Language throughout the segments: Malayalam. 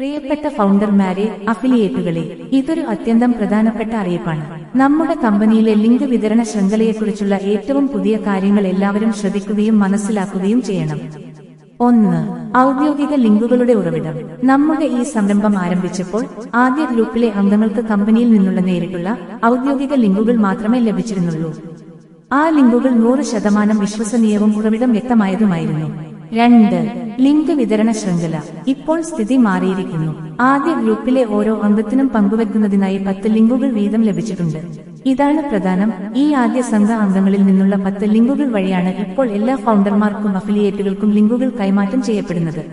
പ്രിയപ്പെട്ട ഫൗണ്ടർമാരെ അഫിലിയേറ്റുകളെ ഇതൊരു അത്യന്തം പ്രധാനപ്പെട്ട അറിയിപ്പാണ്. നമ്മുടെ കമ്പനിയിലെ ലിങ്ക് വിതരണ ശൃംഖലയെക്കുറിച്ചുള്ള ഏറ്റവും പുതിയ കാര്യങ്ങൾ എല്ലാവരും ശ്രദ്ധിക്കുകയും മനസ്സിലാക്കുകയും ചെയ്യണം. ഒന്ന് ഔദ്യോഗിക ലിങ്കുകളുടെ ഉറവിടം. നമ്മുടെ ഈ സംരംഭം ആരംഭിച്ചപ്പോൾ ആദ്യ ഗ്രൂപ്പിലെ അംഗങ്ങൾക്ക് കമ്പനിയിൽ നിന്നുള്ള നേരിട്ടുള്ള ഔദ്യോഗിക ലിങ്കുകൾ മാത്രമേ ലഭിച്ചിരുന്നുള്ളൂ. ആ ലിങ്കുകൾ നൂറ് ശതമാനം വിശ്വസനീയവും ഉറവിടം വ്യക്തമായതുമായിരുന്നു. രണ്ട് ലിങ്ക് വിതരണ ശൃംഖല ഇപ്പോൾ സ്ഥിതി മാറിയിരിക്കുന്നു. ആദ്യ ഗ്രൂപ്പിലെ ഓരോ അംഗത്തിനും പങ്കുവെക്കുന്നതിനായി പത്ത് ലിങ്കുകൾ വീതം ലഭിച്ചിട്ടുണ്ട്. ഇതാണ് പ്രധാനം. ഈ ആദ്യ സംഘ അംഗങ്ങളിൽ നിന്നുള്ള പത്ത് ലിങ്കുകൾ വഴിയാണ് ഇപ്പോൾ എല്ലാ ഫൗണ്ടർമാർക്കും അഫിലിയേറ്റുകൾക്കും ലിങ്കുകൾ കൈമാറ്റം ചെയ്യപ്പെടുന്നത്.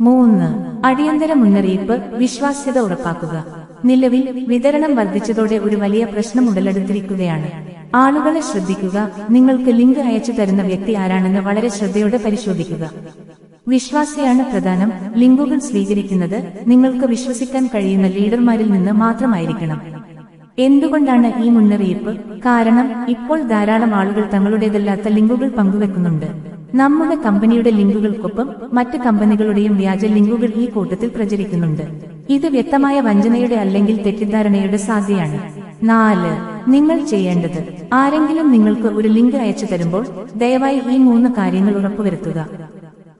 മൂന്ന്. അടിയന്തര മുന്നറിയിപ്പ് വിശ്വാസ്യത ഉറപ്പാക്കുക. നിലവിൽ വിതരണം വർദ്ധിച്ചതോടെ ഒരു വലിയ പ്രശ്നം ഉടലെടുത്തിരിക്കുകയാണ്. ആളുകളെ ശ്രദ്ധിക്കുക. നിങ്ങൾക്ക് ലിങ്ക് അയച്ചു തരുന്ന വ്യക്തി ആരാണെന്ന് വളരെ ശ്രദ്ധയോടെ പരിശോധിക്കുക. വിശ്വാസ്യയാണ് പ്രധാനം. ലിങ്കുകൾ സ്വീകരിക്കുന്നത് നിങ്ങൾക്ക് വിശ്വസിക്കാൻ കഴിയുന്ന ലീഡർമാരിൽ നിന്ന് മാത്രമായിരിക്കണം. എന്തുകൊണ്ടാണ് ഈ മുന്നറിയിപ്പ്? കാരണം ഇപ്പോൾ ധാരാളം ആളുകൾ തങ്ങളുടേതല്ലാത്ത ലിങ്കുകൾ പങ്കുവെക്കുന്നുണ്ട്. നമ്മുടെ കമ്പനിയുടെ ലിങ്കുകൾക്കൊപ്പം മറ്റ് കമ്പനികളുടെയും വ്യാജ ലിങ്കുകൾ ഈ കൂട്ടത്തിൽ പ്രചരിക്കുന്നുണ്ട്. ഇത് വ്യക്തമായ വഞ്ചനയുടെ അല്ലെങ്കിൽ തെറ്റിദ്ധാരണയുടെ സാധ്യയാണ് നാല് നിങ്ങൾ ചെയ്യേണ്ടത് ആരെങ്കിലും നിങ്ങൾക്ക് ഒരു ലിങ്ക് അയച്ചു തരുമ്പോൾ ദയവായി ഈ മൂന്ന് കാര്യങ്ങൾ ഉറപ്പുവരുത്തുക.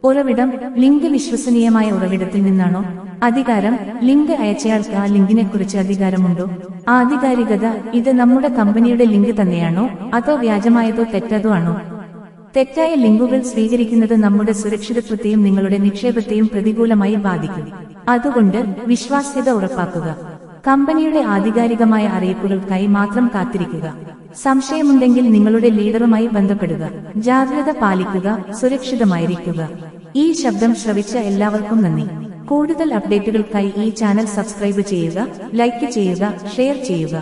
ഉറവിടം ലിങ്ക് വിശ്വസനീയമായ ഉറവിടത്തിൽ നിന്നാണോ? അധികാരം ലിങ്ക് അയച്ചയാൾക്ക് ആ ലിങ്കിനെ കുറിച്ച് അധികാരമുണ്ടോ? ആധികാരികത ഇത് നമ്മുടെ കമ്പനിയുടെ ലിങ്ക് തന്നെയാണോ? അതോ വ്യാജമായതോ തെറ്റതോ ആണോ? തെറ്റായ ലിങ്കുകൾ സ്വീകരിക്കുന്നത് നമ്മുടെ സുരക്ഷിതത്വത്തെയും നിങ്ങളുടെ നിക്ഷേപത്തെയും പ്രതികൂലമായി ബാധിക്കും. അതുകൊണ്ട് വിശ്വാസ്യത ഉറപ്പാക്കുക. കമ്പനിയുടെ ആധികാരികമായ അറിയിപ്പുകൾക്കായി മാത്രം കാത്തിരിക്കുക. സംശയമുണ്ടെങ്കിൽ നിങ്ങളുടെ ലീഡറുമായി ബന്ധപ്പെടുക. ജാഗ്രത പാലിക്കുക. സുരക്ഷിതമായിരിക്കുക. ഈ ശബ്ദം ശ്രവിച്ച എല്ലാവർക്കും നന്ദി. കൂടുതൽ അപ്ഡേറ്റുകൾക്കായി ഈ ചാനൽ സബ്സ്ക്രൈബ് ചെയ്യുക ലൈക്ക് ചെയ്യുക ഷെയർ ചെയ്യുക.